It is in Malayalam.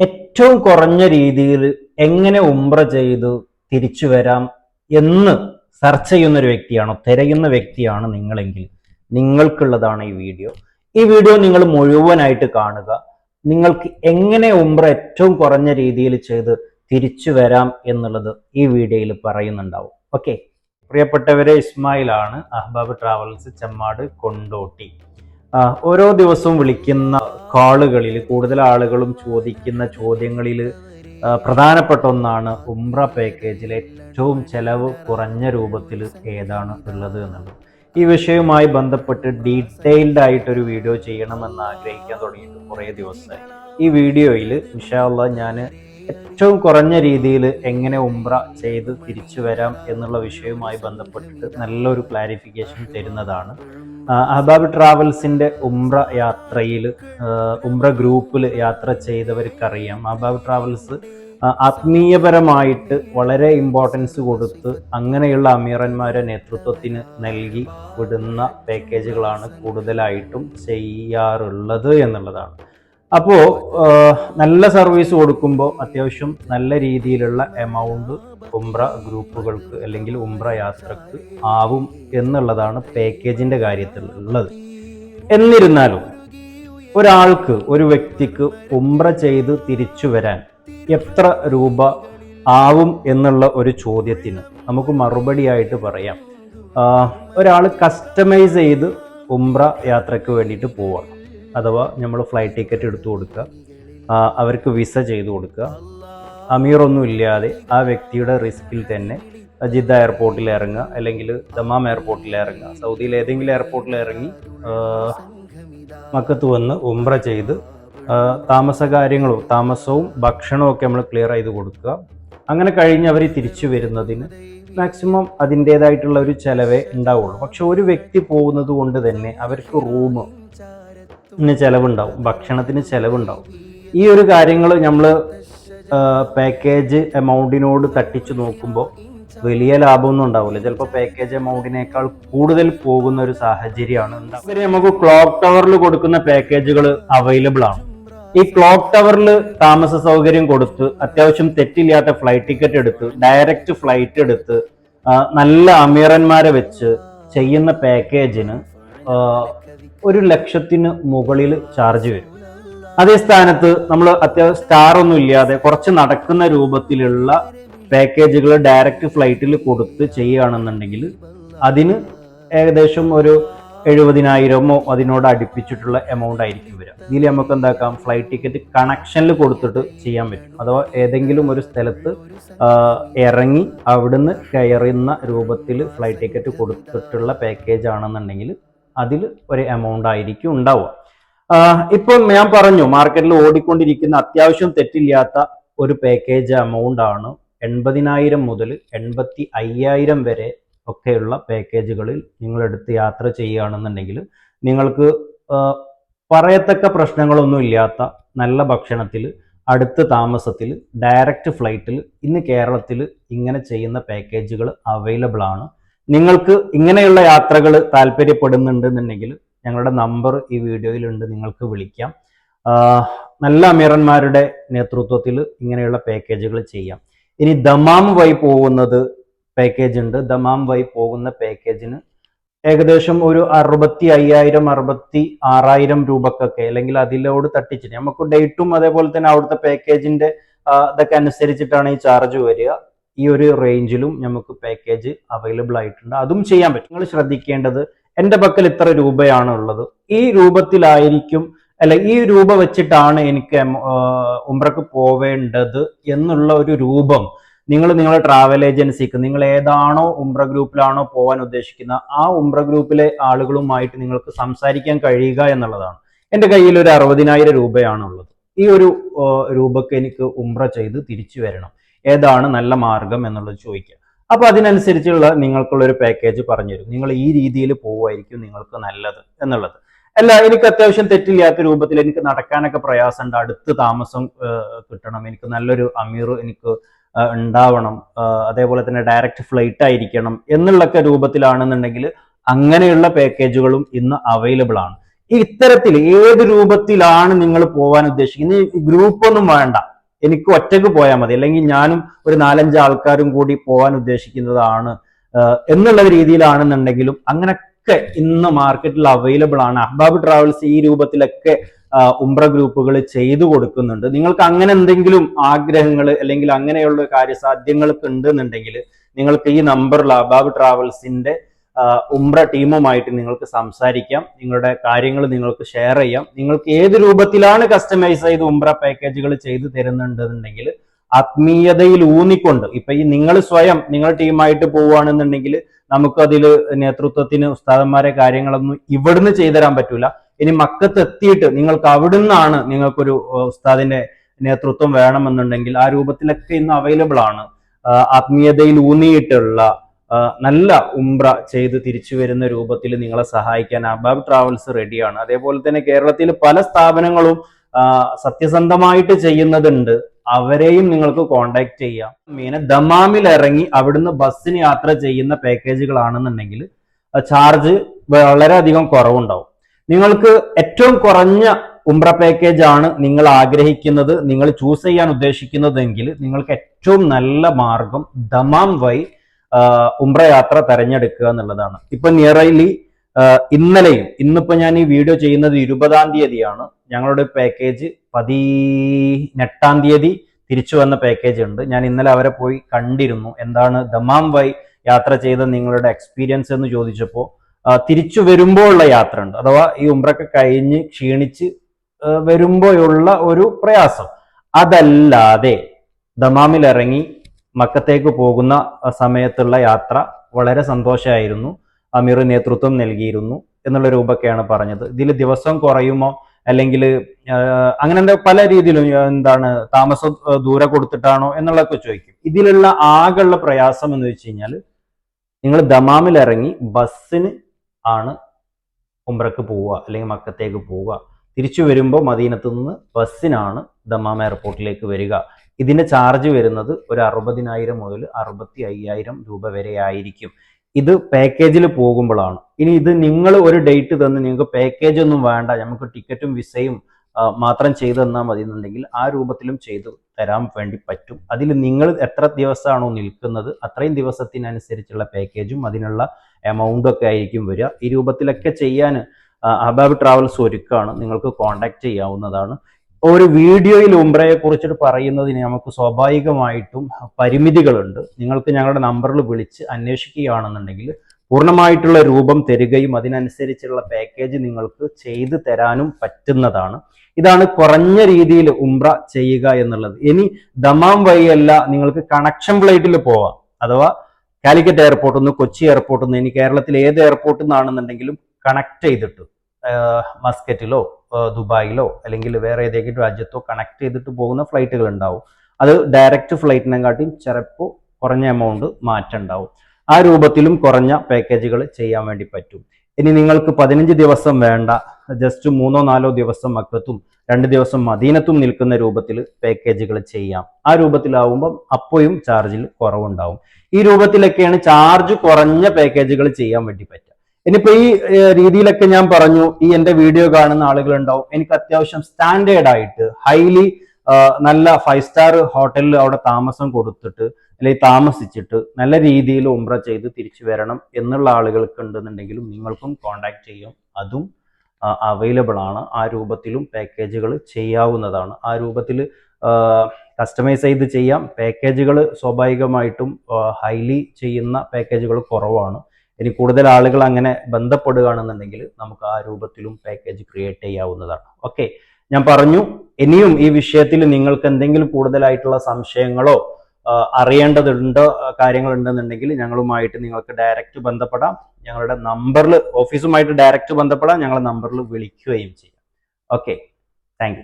ഏറ്റവും കുറഞ്ഞ രീതിയിൽ എങ്ങനെ ഉംറ ചെയ്ത് തിരിച്ചു വരാം എന്ന് സെർച്ച് ചെയ്യുന്ന ഒരു വ്യക്തിയാണോ തിരയുന്ന വ്യക്തിയാണ് നിങ്ങളെങ്കിൽ നിങ്ങൾക്കുള്ളതാണ് ഈ വീഡിയോ ഈ വീഡിയോ നിങ്ങൾ മുഴുവനായിട്ട് കാണുക. നിങ്ങൾക്ക് എങ്ങനെ ഉംറ ഏറ്റവും കുറഞ്ഞ രീതിയിൽ ചെയ്ത് തിരിച്ചു വരാം എന്നുള്ളത് ഈ വീഡിയോയിൽ പറയുന്നുണ്ടാവും. ഓക്കെ പ്രിയപ്പെട്ടവരെ ഇസ്മായിലാണ് അഹ്ബാബ് ട്രാവൽസ് ചെമ്മാട് കൊണ്ടോട്ടി. ഓരോ ദിവസവും വിളിക്കുന്ന കാളുകളിൽ കൂടുതൽ ആളുകളും ചോദിക്കുന്ന ചോദ്യങ്ങളിൽ പ്രധാനപ്പെട്ട ഒന്നാണ് ഉംറ പാക്കേജിൽ ഏറ്റവും ചെലവ് കുറഞ്ഞ രൂപത്തിൽ ഏതാണ് ഉള്ളത് എന്നുള്ളത്. ഈ വിഷയവുമായി ബന്ധപ്പെട്ട് ഡീറ്റെയിൽഡ് ആയിട്ടൊരു വീഡിയോ ചെയ്യണമെന്ന് ആഗ്രഹിക്കാൻ തുടങ്ങിയിട്ട് കുറേ ദിവസമായി. ഈ വീഡിയോയിൽ വിഷയമുള്ള ഞാൻ ഏറ്റവും കുറഞ്ഞ രീതിയിൽ എങ്ങനെ ഉംറ ചെയ്ത് തിരിച്ചു വരാം എന്നുള്ള വിഷയവുമായി ബന്ധപ്പെട്ടിട്ട് നല്ലൊരു ക്ലാരിഫിക്കേഷൻ തരുന്നതാണ്. അഹബാബ് ട്രാവൽസിന്റെ ഉംറ യാത്രയിൽ ഉംറ ഗ്രൂപ്പിൽ യാത്ര ചെയ്തവർക്കറിയാം. അഹബാബ് ട്രാവൽസ് ആത്മീയപരമായിട്ട് വളരെ ഇമ്പോർട്ടൻസ് കൊടുത്ത് അങ്ങനെയുള്ള അമീറന്മാരെ നേതൃത്വത്തിന് നൽകി വിടുന്ന പാക്കേജുകളാണ് കൂടുതലായിട്ടും ചെയ്യാറുള്ളത് എന്നുള്ളതാണ്. അപ്പോൾ നല്ല സർവീസ് കൊടുക്കുമ്പോൾ അത്യാവശ്യം നല്ല രീതിയിലുള്ള എമൗണ്ട് ഉംറ ഗ്രൂപ്പുകൾക്ക് അല്ലെങ്കിൽ ഉംറ യാത്രയ്ക്ക് ആവും എന്നുള്ളതാണ് പാക്കേജിന്റെ കാര്യത്തിൽ ഉള്ളത്. എന്നിരുന്നാലും ഒരാൾക്ക് ഒരു വ്യക്തിക്ക് ഉംറ ചെയ്ത് തിരിച്ചു വരാൻ എത്ര രൂപ ആവും എന്നുള്ള ഒരു ചോദ്യത്തിന് നമുക്ക് മറുപടിയായിട്ട് പറയാം. ഒരാൾ കസ്റ്റമൈസ് ചെയ്ത് ഉംറ യാത്രയ്ക്ക് വേണ്ടിയിട്ട് പോവാണ്. അഥവാ നമ്മൾ ഫ്ലൈറ്റ് ടിക്കറ്റ് എടുത്തു കൊടുക്കുക. അവർക്ക് വിസ ചെയ്തു കൊടുക്കുക. അമീറൊന്നും ഇല്ലാതെ ആ വ്യക്തിയുടെ റിസ്കിൽ തന്നെ ജിദ്ദ എയർപോർട്ടിൽ ഇറങ്ങുക. അല്ലെങ്കിൽ ദമാം എയർപോർട്ടിൽ ഇറങ്ങുക. സൗദിയിൽ ഏതെങ്കിലും എയർപോർട്ടിൽ ഇറങ്ങി മക്കത്ത് വന്ന് ഉംറ ചെയ്ത് താമസ കാര്യങ്ങളും താമസവും ഭക്ഷണവും ഒക്കെ നമ്മൾ ക്ലിയർ ചെയ്ത് കൊടുക്കുക. അങ്ങനെ കഴിഞ്ഞ് അവർ തിരിച്ചു വരുന്നതിന് മാക്സിമം അതിന്റേതായിട്ടുള്ള ഒരു ചെലവേ ഉണ്ടാവുള്ളൂ. പക്ഷെ ഒരു വ്യക്തി പോകുന്നത് കൊണ്ട് തന്നെ അവർക്ക് റൂം ചെലവുണ്ടാവും. ഭക്ഷണത്തിന് ചിലവുണ്ടാവും. ഈ ഒരു കാര്യങ്ങൾ നമ്മൾ പാക്കേജ് എമൗണ്ടിനോട് തട്ടിച്ചു നോക്കുമ്പോൾ വലിയ ലാഭമൊന്നും ഉണ്ടാവില്ല. ചിലപ്പോൾ പാക്കേജ് എമൗണ്ടിനേക്കാൾ കൂടുതൽ പോകുന്ന ഒരു സാഹചര്യമാണ് ഉണ്ടാവുക. നമുക്ക് ക്ലോക്ക് ടവറിൽ കൊടുക്കുന്ന പാക്കേജുകൾ അവൈലബിൾ ആണ്. ഈ ക്ലോക്ക് ടവറിൽ താമസ സൗകര്യം കൊടുത്ത് അത്യാവശ്യം തെറ്റില്ലാത്ത ഫ്ലൈറ്റ് ടിക്കറ്റ് എടുത്ത് ഡയറക്റ്റ് ഫ്ലൈറ്റ് എടുത്ത് നല്ല അമീറന്മാരെ വെച്ച് ചെയ്യുന്ന പാക്കേജിന് ഒരു ലക്ഷത്തിന് മുകളിൽ ചാർജ് വരും. അതേ സ്ഥാനത്ത് നമ്മൾ അത്യാവശ്യം സ്റ്റാർ ഒന്നും ഇല്ലാതെ കുറച്ച് നടക്കുന്ന രൂപത്തിലുള്ള പാക്കേജുകൾ ഡയറക്റ്റ് ഫ്ലൈറ്റിൽ കൊടുത്ത് ചെയ്യുകയാണെന്നുണ്ടെങ്കിൽ അതിന് ഏകദേശം ഒരു എഴുപതിനായിരമോ അതിനോട് അടുപ്പിച്ചിട്ടുള്ള എമൗണ്ട് ആയിരിക്കും വരിക. ഇതിൽ നമുക്ക് എന്താക്കാം? ഫ്ലൈറ്റ് ടിക്കറ്റ് കണക്ഷനിൽ കൊടുത്തിട്ട് ചെയ്യാൻ പറ്റും. അഥവാ ഏതെങ്കിലും ഒരു സ്ഥലത്ത് ഇറങ്ങി അവിടുന്ന് കയറുന്ന രൂപത്തിൽ ഫ്ലൈറ്റ് ടിക്കറ്റ് കൊടുത്തിട്ടുള്ള പാക്കേജ് ആണെന്നുണ്ടെങ്കിൽ അതിൽ ഒരു എമൗണ്ട് ആയിരിക്കും ഉണ്ടാവുക. ഇപ്പം ഞാൻ പറഞ്ഞു മാർക്കറ്റിൽ ഓടിക്കൊണ്ടിരിക്കുന്ന അത്യാവശ്യം തെറ്റില്ലാത്ത ഒരു പാക്കേജ് എമൗണ്ട് ആണ് എൺപതിനായിരം മുതൽ എൺപത്തി അയ്യായിരം വരെ ഒക്കെയുള്ള പാക്കേജുകളിൽ നിങ്ങളെടുത്ത് യാത്ര ചെയ്യുകയാണെന്നുണ്ടെങ്കിൽ നിങ്ങൾക്ക് പറയത്തക്ക പ്രശ്നങ്ങളൊന്നും ഇല്ലാത്ത നല്ല ഭക്ഷണത്തിൽ അടുത്ത താമസത്തിൽ ഡയറക്റ്റ് ഫ്ലൈറ്റിൽ ഇന്ന് കേരളത്തിൽ ഇങ്ങനെ ചെയ്യുന്ന പാക്കേജുകൾ അവൈലബിൾ ആണ്. നിങ്ങൾക്ക് ഇങ്ങനെയുള്ള യാത്രകൾ താല്പര്യപ്പെടുന്നുണ്ടെന്നുണ്ടെങ്കിൽ ഞങ്ങളുടെ നമ്പർ ഈ വീഡിയോയിലുണ്ട് നിങ്ങൾക്ക് വിളിക്കാം. നല്ല അമീറന്മാരുടെ നേതൃത്വത്തിൽ ഇങ്ങനെയുള്ള പാക്കേജുകൾ ചെയ്യാം. ഇനി ദമാം വൈ പോകുന്നത് പാക്കേജ് ഉണ്ട്. ദമാം വൈ പോകുന്ന പാക്കേജിന് ഏകദേശം ഒരു അറുപത്തി അയ്യായിരം അറുപത്തി ആറായിരം രൂപക്കൊക്കെ അല്ലെങ്കിൽ അതിലോട് തട്ടിച്ചിട്ട് നമുക്ക് ഡേറ്റും അതേപോലെ തന്നെ അവിടുത്തെ പാക്കേജിന്റെ ഇതൊക്കെ അനുസരിച്ചിട്ടാണ് ഈ ചാർജ് വരിക. ഈ ഒരു റേഞ്ചിലും നമുക്ക് പാക്കേജ് അവൈലബിൾ ആയിട്ടുണ്ട്. അതും ചെയ്യാൻ പറ്റും. നിങ്ങൾ ശ്രദ്ധിക്കേണ്ടത് എന്റെ പക്കൽ ഇത്ര രൂപയാണ് ഉള്ളത്. ഈ രൂപത്തിലായിരിക്കും അല്ല ഈ രൂപ വെച്ചിട്ടാണ് എനിക്ക് ഉംറക്ക് പോവേണ്ടത് എന്നുള്ള ഒരു രൂപം നിങ്ങൾ നിങ്ങളുടെ ട്രാവൽ ഏജൻസിക്ക് നിങ്ങൾ ഏതാണോ ഉംറ ഗ്രൂപ്പിലാണോ പോകാൻ ഉദ്ദേശിക്കുന്ന ആ ഉംറ ഗ്രൂപ്പിലെ ആളുകളുമായിട്ട് നിങ്ങൾക്ക് സംസാരിക്കാൻ കഴിയുക എന്നുള്ളതാണ്. എന്റെ കയ്യിൽ ഒരു അറുപതിനായിരം രൂപയാണുള്ളത് ഈ ഒരു രൂപക്ക് എനിക്ക് ഉംറ ചെയ്ത് തിരിച്ചു വരണം. ഏതാണ് നല്ല മാർഗം എന്നുള്ളത് ചോദിക്കുക. അപ്പൊ അതിനനുസരിച്ചുള്ള നിങ്ങൾക്കുള്ള ഒരു പാക്കേജ് പറഞ്ഞു തരും നിങ്ങൾ ഈ രീതിയിൽ പോവുമായിരിക്കും നിങ്ങൾക്ക് നല്ലത് എന്നുള്ളത്. അല്ല എനിക്ക് അത്യാവശ്യം തെറ്റില്ലാത്ത രൂപത്തിൽ എനിക്ക് നടക്കാനൊക്കെ പ്രയാസമുണ്ട്. അടുത്ത് താമസം കിട്ടണം. എനിക്ക് നല്ലൊരു അമീർ എനിക്ക് ഉണ്ടാവണം. അതേപോലെ തന്നെ ഡയറക്റ്റ് ഫ്ലൈറ്റ് ആയിരിക്കണം എന്നുള്ളൊക്കെ രൂപത്തിലാണെന്നുണ്ടെങ്കിൽ അങ്ങനെയുള്ള പാക്കേജുകളും ഇന്ന് അവൈലബിൾ ആണ്. ഇത്തരത്തിൽ ഏത് രൂപത്തിലാണ് നിങ്ങൾ പോകാൻ ഉദ്ദേശിക്കുന്നത്? ഗ്രൂപ്പ് ഒന്നും വേണ്ട. എനിക്ക് ഒറ്റയ്ക്ക് പോയാൽ മതി. അല്ലെങ്കിൽ ഞാനും ഒരു നാലഞ്ച് ആൾക്കാരും കൂടി പോകാൻ ഉദ്ദേശിക്കുന്നതാണ് എന്നുള്ള രീതിയിലാണെന്നുണ്ടെങ്കിലും അങ്ങനെയൊക്കെ ഇന്ന് മാർക്കറ്റിൽ അവൈലബിൾ ആണ്. അഹ്ബാബ് ട്രാവൽസ് ഈ രൂപത്തിലൊക്കെ ഉംറ ഗ്രൂപ്പുകൾ ചെയ്തു കൊടുക്കുന്നുണ്ട്. നിങ്ങൾക്ക് അങ്ങനെ എന്തെങ്കിലും ആഗ്രഹങ്ങൾ അല്ലെങ്കിൽ അങ്ങനെയുള്ള കാര്യസാധ്യങ്ങൾക്ക് ഉണ്ടെന്നുണ്ടെങ്കിൽ നിങ്ങൾക്ക് ഈ നമ്പറിൽ അഹ്ബാബ് ട്രാവൽസിന്റെ ഉംറ ടീമുമായിട്ട് നിങ്ങൾക്ക് സംസാരിക്കാം. നിങ്ങളുടെ കാര്യങ്ങൾ നിങ്ങൾക്ക് ഷെയർ ചെയ്യാം. നിങ്ങൾക്ക് ഏത് രൂപത്തിലാണ് കസ്റ്റമൈസ് ചെയ്ത് ഉംറ പാക്കേജുകൾ ചെയ്തു തരുന്നുണ്ടെന്നുണ്ടെങ്കിൽ ആത്മീയതയിൽ ഊന്നിക്കൊണ്ട് ഇപ്പൊ ഈ നിങ്ങൾ സ്വയം നിങ്ങൾ ടീമായിട്ട് പോവുകയാണെന്നുണ്ടെങ്കിൽ നമുക്ക് അതിൽ നേതൃത്വത്തിന് ഉസ്താദന്മാരെ കാര്യങ്ങളൊന്നും ഇവിടുന്ന് ചെയ്തു തരാൻ പറ്റൂല. ഇനി മക്കത്ത് എത്തിയിട്ട് നിങ്ങൾക്ക് അവിടുന്നാണ് നിങ്ങൾക്കൊരു ഉസ്താദിന്റെ നേതൃത്വം വേണമെന്നുണ്ടെങ്കിൽ ആ രൂപത്തിലൊക്കെ ഇന്ന് അവൈലബിൾ ആണ്. ആത്മീയതയിൽ ഊന്നിയിട്ടുള്ള നല്ല ഉംറ ചെയ്ത് തിരിച്ചു വരുന്ന രൂപത്തിൽ നിങ്ങളെ സഹായിക്കാൻ അബാബ് ട്രാവൽസ് റെഡിയാണ്. അതേപോലെ തന്നെ കേരളത്തിൽ പല സ്ഥാപനങ്ങളും സത്യസന്ധമായിട്ട് ചെയ്യുന്നതുണ്ട് അവരെയും നിങ്ങൾക്ക് കോണ്ടാക്ട് ചെയ്യാം. മീനെ ദമാമിൽ ഇറങ്ങി അവിടുന്ന് ബസ്സിന് യാത്ര ചെയ്യുന്ന പാക്കേജുകളാണെന്നുണ്ടെങ്കിൽ ചാർജ് വളരെയധികം കുറവുണ്ടാവും. നിങ്ങൾക്ക് ഏറ്റവും കുറഞ്ഞ ഉംറ പാക്കേജ് ആണ് നിങ്ങൾ ആഗ്രഹിക്കുന്നത് നിങ്ങൾ ചൂസ് ചെയ്യാൻ ഉദ്ദേശിക്കുന്നതെങ്കിൽ നിങ്ങൾക്ക് ഏറ്റവും നല്ല മാർഗം ദമാം ആഹ് ഉംറ യാത്ര തെരഞ്ഞെടുക്കുക എന്നുള്ളതാണ്. ഇപ്പൊ നിയറലി ഇന്നലെയും ഇന്നിപ്പോ ഞാൻ ഈ വീഡിയോ ചെയ്യുന്നത് ഇരുപതാം തീയതിയാണ്. ഞങ്ങളുടെ പാക്കേജ് പതിനെട്ടാം തീയതി തിരിച്ചു വന്ന പാക്കേജ് ഉണ്ട്. ഞാൻ ഇന്നലെ അവരെ പോയി കണ്ടിരുന്നു. എന്താണ് ദമാം വൈ യാത്ര ചെയ്ത നിങ്ങളുടെ എക്സ്പീരിയൻസ് എന്ന് ചോദിച്ചപ്പോൾ തിരിച്ചു വരുമ്പോഴുള്ള യാത്ര ഉണ്ട്. അഥവാ ഈ ഉംറൊക്കെ കഴിഞ്ഞ് ക്ഷീണിച്ച് വരുമ്പോഴുള്ള ഒരു പ്രയാസം. അതല്ലാതെ ദമാമിൽ ഇറങ്ങി മക്കത്തേക്ക് പോകുന്ന സമയത്തുള്ള യാത്ര വളരെ സന്തോഷമായിരുന്നു അമീർ നേതൃത്വം നൽകിയിരുന്നു എന്നുള്ള രൂപക്കെയാണ് പറഞ്ഞത്. ഇതിൽ ദിവസം കുറയുമോ? അല്ലെങ്കിൽ അങ്ങനെ എന്താ പല രീതിയിലും എന്താണ് താമസം ദൂരെ കൊടുത്തിട്ടാണോ എന്നുള്ളതൊക്കെ ചോദിക്കും. ഇതിലുള്ള ആകെയുള്ള പ്രയാസം എന്ന് വെച്ച് കഴിഞ്ഞാൽ നിങ്ങൾ ദമാമിൽ ഇറങ്ങി ബസ്സിന് ആണ് ഉംറക്ക് പോവുക അല്ലെങ്കിൽ മക്കത്തേക്ക് പോവുക. തിരിച്ചു വരുമ്പോൾ മദീനത്ത് നിന്ന് ബസ്സിനാണ് ദമാം എയർപോർട്ടിലേക്ക് വരിക. ഇതിന്റെ ചാർജ് വരുന്നത് ഒരു അറുപതിനായിരം മുതൽ അറുപത്തി അയ്യായിരം രൂപ വരെ ആയിരിക്കും. ഇത് പാക്കേജിൽ പോകുമ്പോഴാണ് ഇനി ഇത് നിങ്ങൾ ഒരു ഡേറ്റ് തന്ന് നിങ്ങൾക്ക് പാക്കേജ് ഒന്നും വേണ്ട നമുക്ക് ടിക്കറ്റും വിസയും മാത്രം ചെയ്തു തന്നാൽ മതി എന്നുണ്ടെങ്കിൽ ആ രൂപത്തിലും ചെയ്തു തരാൻ വേണ്ടി പറ്റും. അതിൽ നിങ്ങൾ എത്ര ദിവസമാണോ നിൽക്കുന്നത് അത്രയും ദിവസത്തിനനുസരിച്ചുള്ള പാക്കേജും അതിനുള്ള എമൗണ്ടും ഒക്കെ ആയിരിക്കും വരിക. ഈ രൂപത്തിലൊക്കെ ചെയ്യാൻ അബാബ് ട്രാവൽസ് ഒരുക്കാണ്. നിങ്ങൾക്ക് കോൺടാക്ട് ചെയ്യാവുന്നതാണ്. ഒരു വീഡിയോയിൽ ഉംറയെ കുറിച്ചിട്ട് പറയുന്നതിന് നമുക്ക് സ്വാഭാവികമായിട്ടും പരിമിതികളുണ്ട്. നിങ്ങൾക്ക് ഞങ്ങളുടെ നമ്പറിൽ വിളിച്ച് അന്വേഷിക്കുകയാണെന്നുണ്ടെങ്കിൽ പൂർണമായിട്ടുള്ള രൂപം തരികയും അതിനനുസരിച്ചുള്ള പാക്കേജ് നിങ്ങൾക്ക് ചെയ്തു തരാനും പറ്റുന്നതാണ്. ഇതാണ് കുറഞ്ഞ രീതിയിൽ ഉംറ ചെയ്യുക എന്നുള്ളത്. ഇനി ദമാം വഴിയല്ല നിങ്ങൾക്ക് കണക്ഷൻ ഫ്ലൈറ്റിൽ പോവാം. അഥവാ കാലിക്കറ്റ് എയർപോർട്ടിൽ നിന്ന് കൊച്ചി എയർപോർട്ടിൽ നിന്ന് ഇനി കേരളത്തിൽ ഏത് എയർപോർട്ടിൽ നിന്നാണെന്നുണ്ടെങ്കിലും കണക്ട് ചെയ്തിട്ട് മസ്കറ്റിലോ ദുബായിലോ അല്ലെങ്കിൽ വേറെ ഏതെങ്കിലും രാജ്യത്തോ കണക്ട് ചെയ്തിട്ട് പോകുന്ന ഫ്ലൈറ്റുകൾ ഉണ്ടാവും. അത് ഡയറക്റ്റ് ഫ്ലൈറ്റിനെക്കാട്ടിയും ചിലപ്പോൾ കുറഞ്ഞ എമൗണ്ട് മാറ്റം ഉണ്ടാവും. ആ രൂപത്തിലും കുറഞ്ഞ പാക്കേജുകൾ ചെയ്യാൻ വേണ്ടി പറ്റും. ഇനി നിങ്ങൾക്ക് പതിനഞ്ച് ദിവസം വേണ്ട ജസ്റ്റ് മൂന്നോ നാലോ ദിവസം മക്കത്തും രണ്ട് ദിവസം മദീനത്തും നിൽക്കുന്ന രൂപത്തിൽ പാക്കേജുകൾ ചെയ്യാം. ആ രൂപത്തിലാവുമ്പം അപ്പോഴും ചാർജിൽ കുറവുണ്ടാവും. ഈ രൂപത്തിലൊക്കെയാണ് ചാർജ് കുറഞ്ഞ പാക്കേജുകൾ ചെയ്യാൻ വേണ്ടി പറ്റുക. ഇനിയിപ്പോ ഈ രീതിയിലൊക്കെ ഞാൻ പറഞ്ഞു ഈ എന്റെ വീഡിയോ കാണുന്ന ആളുകൾ ഉണ്ടാവും എനിക്ക് അത്യാവശ്യം സ്റ്റാൻഡേർഡ് ആയിട്ട് ഹൈലി നല്ല ഫൈവ് സ്റ്റാർ ഹോട്ടലിൽ അവിടെ താമസം കൊടുത്തിട്ട് അല്ലെങ്കിൽ താമസിച്ചിട്ട് നല്ല രീതിയിൽ ഉംറ ചെയ്ത് തിരിച്ചു വരണം എന്നുള്ള ആളുകൾക്ക് ഉണ്ടെന്നുണ്ടെങ്കിലും നിങ്ങൾക്കും കോണ്ടാക്ട് ചെയ്യാം. അതും അവൈലബിൾ ആണ്. ആ രൂപത്തിലും പാക്കേജുകൾ ചെയ്യാവുന്നതാണ്. ആ രൂപത്തിൽ കസ്റ്റമൈസ് ചെയ്ത് ചെയ്യാം. പാക്കേജുകൾ സ്വാഭാവികമായിട്ടും ഹൈലി ചെയ്യുന്ന പാക്കേജുകൾ കുറവാണ്. ഇനി കൂടുതൽ ആളുകൾ അങ്ങനെ ബന്ധപ്പെടുകയാണെന്നുണ്ടെങ്കിൽ നമുക്ക് ആ രൂപത്തിലും പാക്കേജ് ക്രിയേറ്റ് ചെയ്യാവുന്നതാണ്. ഓക്കെ ഞാൻ പറഞ്ഞു ഇനിയും ഈ വിഷയത്തിൽ നിങ്ങൾക്ക് എന്തെങ്കിലും കൂടുതലായിട്ടുള്ള സംശയങ്ങളോ അറിയേണ്ടതുണ്ട് കാര്യങ്ങളുണ്ടെന്നുണ്ടെങ്കിൽ ഞങ്ങളുമായിട്ട് നിങ്ങൾക്ക് ഡയറക്റ്റ് ബന്ധപ്പെടാം. ഞങ്ങളുടെ നമ്പറിൽ ഓഫീസുമായിട്ട് ഡയറക്റ്റ് ബന്ധപ്പെടാം. ഞങ്ങളുടെ നമ്പറിൽ വിളിക്കുകയും ചെയ്യാം. Okay thank